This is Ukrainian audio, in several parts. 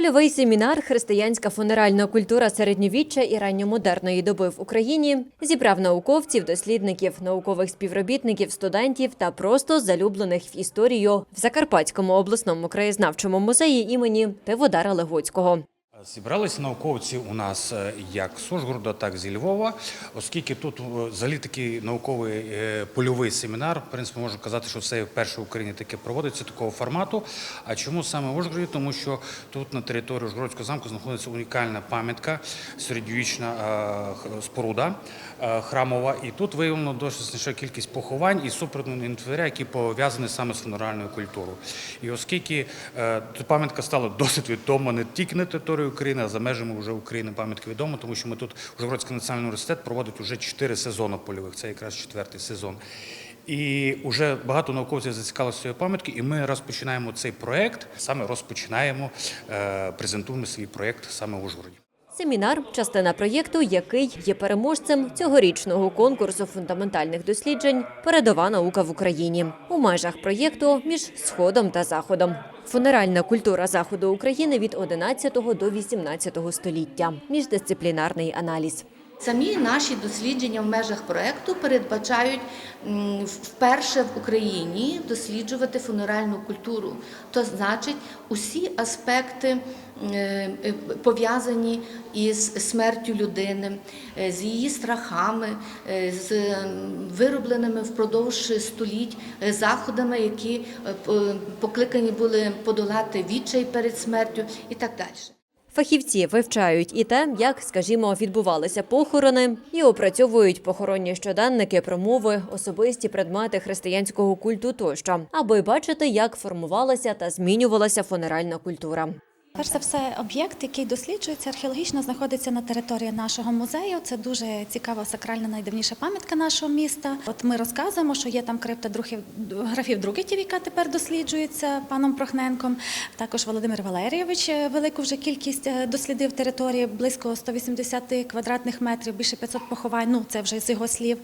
Польовий семінар Християнська фунеральна культура середньовіччя і ранньомодерної доби в Україні зібрав науковців, дослідників, наукових співробітників, студентів та просто залюблених в історію в Закарпатському обласному краєзнавчому музеї імені Теводара Легоцького. Зібралися науковці у нас е, як з Ужгорода, так і зі Львова, оскільки тут е, взагалі такий науковий е, польовий семінар. В принципі, можу казати, що це вперше в Україні таке проводиться такого формату. А чому саме в Ужгороді? Тому що тут на території Ужгородського замку знаходиться унікальна пам'ятка, середньовічна споруда храмова. І тут виявлено досить значна кількість поховань і супровідного інвентаря, які пов'язані саме з фунеральною культурою. І оскільки пам'ятка стала досить відома не тільки на території України, а за межами вже України пам'ятки відомо, тому що ми тут Ужгородський національний університет проводить вже чотири сезони польових. Це якраз четвертий сезон. І вже багато науковців зацікавилися цією пам'яткою, і ми розпочинаємо цей проект. Саме розпочинаємо, е, презентуємо свій проект саме в Ужгороді. Семінар частина проєкту, який є переможцем цьогорічного конкурсу фундаментальних досліджень Передова наука в Україні у межах проєкту між сходом та заходом. Фунеральна культура заходу України від 11 до 18 століття. Міждисциплінарний аналіз. Самі наші дослідження в межах проекту передбачають вперше в Україні досліджувати фунеральну культуру. То значить, усі аспекти е, е, пов'язані із смертю людини, е, з її страхами, з виробленими впродовж століть заходами, які покликані були подолати відчай перед смертю і так далі. Фахівці вивчають і те, як, скажімо, відбувалися похорони, і опрацьовують похоронні щоденники, промови, особисті предмети християнського культу тощо, аби бачити, як формувалася та змінювалася фонеральна культура. Перш за все, об'єкт, який досліджується археологічно, знаходиться на території нашого музею. Це дуже цікава сакральна найдавніша пам'ятка нашого міста. От ми розказуємо, що є там крипта друхів- графів Другитів, яка тепер досліджується паном Прохненком. Також Володимир Валерійович е, велику вже кількість е, дослідив території, близько 180 квадратних метрів, більше 500 поховань. Ну це вже з його слів.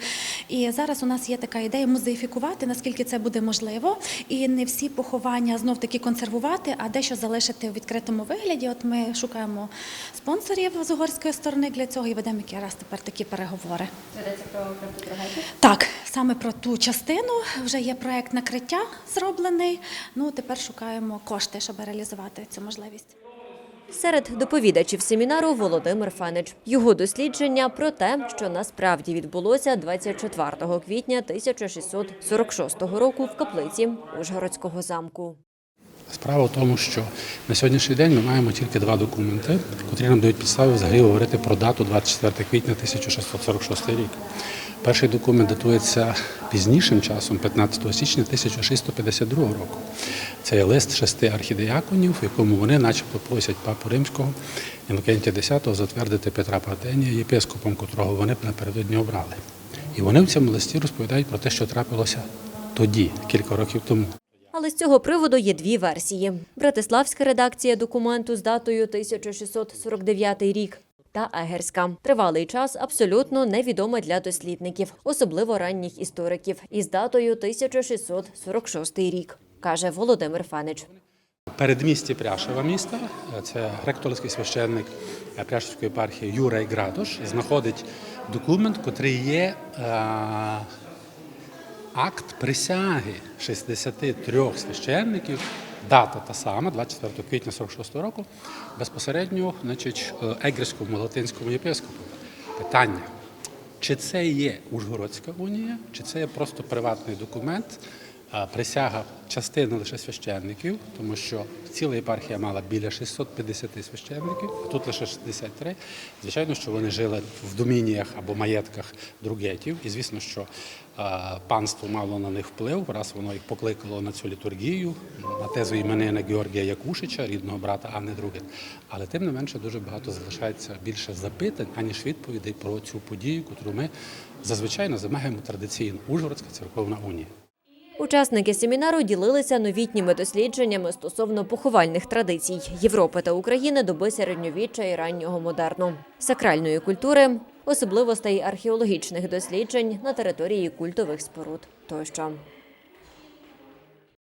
І зараз у нас є така ідея музеїфікувати, наскільки це буде можливо, і не всі поховання знов таки консервувати, а дещо залишити у відкритому вигляді. От ми шукаємо спонсорів з угорської сторони для цього і ведемо якраз тепер такі переговори. Ведеться про Так, саме про ту частину вже є проект накриття зроблений. Ну тепер шукаємо кошти, щоб реалізувати цю можливість. Серед доповідачів семінару Володимир Фенич. Його дослідження про те, що насправді відбулося 24 квітня 1646 року в каплиці Ужгородського замку. Справа в тому, що на сьогоднішній день ми маємо тільки два документи, котрі нам дають підстави взагалі говорити про дату 24 квітня 1646 рік. Перший документ датується пізнішим часом, 15 січня 1652 року. Це є лист шести архідеяконів, в якому вони, начебто, просять папу римського Інокентія X затвердити Петра Патенія єпископом, котрого вони напередодні обрали. І вони в цьому листі розповідають про те, що трапилося тоді, кілька років тому. Але з цього приводу є дві версії: Братиславська редакція документу з датою 1649 рік. Та егерська тривалий час абсолютно невідома для дослідників, особливо ранніх істориків, із датою 1646 рік, каже Володимир Фанич. Передмісті Пряшева міста, це греко-католицький священник Пряшевської єпархії Юрай Градош, знаходить документ, котрий є е, акт присяги 63 священників, дата та сама, 24 квітня 46 року, безпосередньо значить, е, егерському латинському єпископу. Питання. Чи це є Ужгородська унія, чи це є просто приватний документ, присяга частини лише священників, тому що ціла єпархія мала біля 650 священників, а тут лише 63. Звичайно, що вони жили в домініях або маєтках другетів, і звісно, що панство мало на них вплив, раз воно їх покликало на цю літургію, на тезу іменина Георгія Якушича, рідного брата Анни Другет. Але тим не менше дуже багато залишається більше запитань, аніж відповідей про цю подію, яку ми зазвичай називаємо традиційно Ужгородська церковна унія. Учасники семінару ділилися новітніми дослідженнями стосовно поховальних традицій Європи та України доби середньовіччя і раннього модерну, сакральної культури, особливостей археологічних досліджень на території культових споруд тощо.